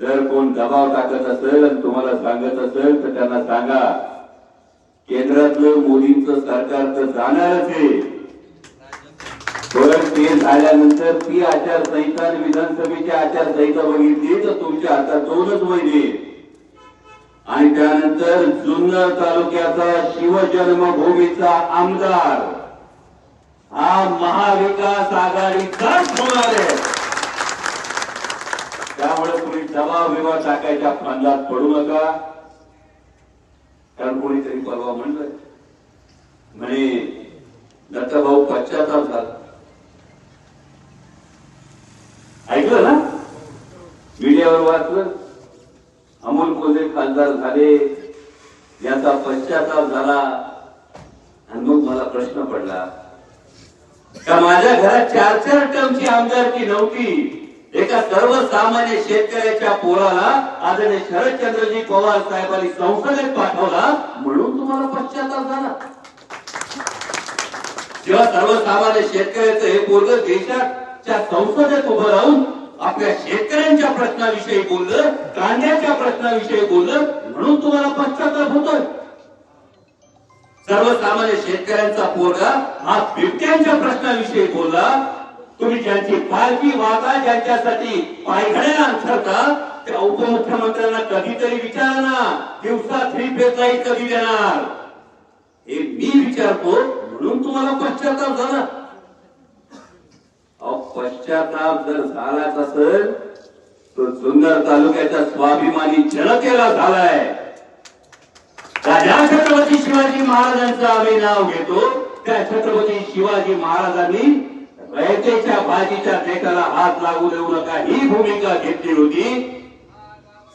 जर कोण दबाव टाकत असेल आणि तुम्हाला सांगत असेल तर त्यांना सांगा. केंद्रातलं मोदींचं सरकार तर जाणारच आहे. पण ते झाल्यानंतर ती आचारसंहिता आणि विधानसभेची आचारसंहिता बघितली तर तुमच्या हातात दोनच महिने आणि त्यानंतर जुन्नर तालुक्याचा शिवजन्मभूमीचा आमदार. हा महाविकास आघाडीचाच होणार आहे. त्यामुळे तुम्ही दबाव बिवा टाकायच्या फांदात पडू नका. कारण कोणीतरी परवा म्हणलं. म्हणे दत्तभाऊ पश्चाताप झाला. ऐकलं ना? मीडियावर वाचलं. अमोल कोल्हे खासदार झाले. याचा पश्चाताप झाला. आणि मग मला प्रश्न पडला. का माझ्या घरात चार चार टर्मची आमदारकी नव्हती? एका सर्वसामान्य शेतकऱ्याच्या पोराला आदरणीय शरदचंद्रजी पवार साहेबांनी संसदेत पाठवला म्हणून तुम्हाला पश्चाताप झाला. जेव्हा सर्वसामान्य शेतकऱ्याचं हे पोरग देशाच्या संसदेत उभं राहून आपल्या शेतकऱ्यांच्या प्रश्नाविषयी बोललं कांद्याच्या प्रश्नाविषयी बोललं म्हणून तुम्हाला पश्चाताप होतोय. सर्वसामान्य शेतकऱ्यांचा पोरगा हा बिबट्यांच्या प्रश्नाविषयी बोलला तुम्ही ज्यांची काळजी वागा ज्यांच्यासाठी पायघड्या अंथरता त्या उपमुख्यमंत्र्यांना कधीतरी विचारा ना दिवसा थ्री फेज लाइट कधी देणार? हे मी विचारतो म्हणून तुम्हाला पश्चाताप झाला. पश्चाताप जर झालाच असेल तर सुंदर तालुक्याच्या स्वाभिमानी जनतेला झालाय. ज्या छत्रपती शिवाजी महाराजांचं आम्ही नाव घेतो. त्या छत्रपती शिवाजी महाराजांनी रयतेच्या भाजीच्या देठाला हात लागू देऊ नका. ही भूमिका घेतली होती.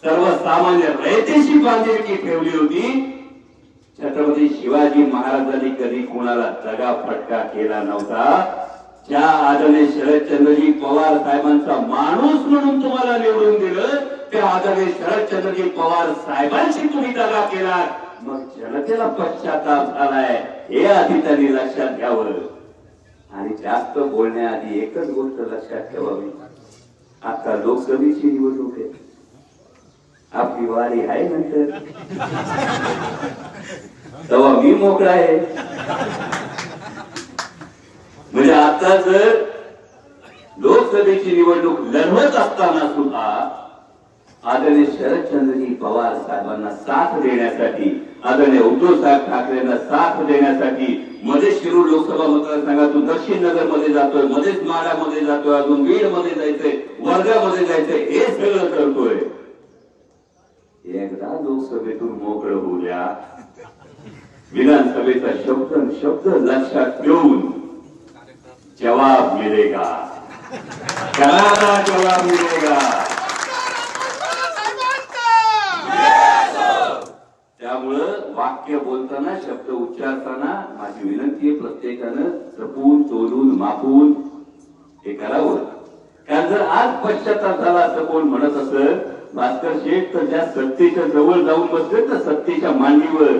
सर्वसामान्य रयतेशी बांधिलकी ठेवली होती. छत्रपती शिवाजी महाराजांनी कधी कोणाला दगा फटका केला नव्हता. ज्या आदरणीय शरदचंद्रजी पवार साहेबांचा माणूस म्हणून तुम्हाला निवडून दिलं त्या आदरणीय शरदचंद्रजी पवार साहेबांशी तुम्ही दगा केला मग जनतेला पश्चाताप झालाय. हे आधी त्यांनी लक्षात घ्यावं. आणि जास्त बोलण्याआधी एकच गोष्ट लक्षात ठेवावी. आता लोकसभेची निवडणूक आहे. आपली वारी आहे नंतर. तेव्हा मी मोकळा आहे. म्हणजे आता जर लोकसभेची निवडणूक लढवत असताना सुद्धा आदरणीय शरदचंद्रजी पवार साहेबांना साथ देण्यासाठी आदरणीय उद्धव साहेब ठाकरेंना साथ देण्यासाठी मध्ये शिरूर लोकसभा मतदारसंघातून दक्षिण नगरमध्ये जातोय मध्येच माडामध्ये जातोय अजून बीडमध्ये जायचंय वर्ध्यामध्ये जायचंय हे सगळं करतोय एकदा लोकसभेतून मोकळ होऊया. विधानसभेचा शब्द शब्द लक्षात ठेवून जवाब मिळेगा. जवाब मिळेगा. वाक्य बोलताना शब्द उच्चारताना माझी विनंती आहे प्रत्येकानं जपून चोलून मापून हे करावं. कारण जर आज पश्चाताप झाला असं कोण म्हणत असत भास्कर शेठ तर ज्या सत्तेच्या जवळ जाऊन बसले तर सत्तेच्या मांडीवर.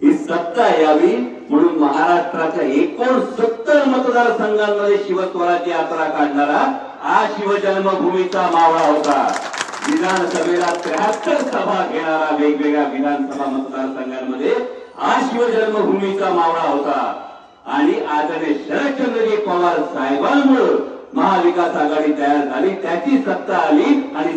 ही सत्ता यावी म्हणून महाराष्ट्राच्या एकोणसत्तर मतदारसंघांमध्ये शिवस्वराची यात्रा काढणारा हा शिवजन्मभूमीचा मावळा होता. विधानसभेला त्र्याहत्तर सभा घेणारा वेगवेगळ्या विधानसभा मतदारसंघांमध्ये हा मावळा होता. आणि आदरणीय शरदचंद्रजी पवार साहेबांमुळे महाविकास आघाडी तयार झाली. त्याची सत्ता आली आणि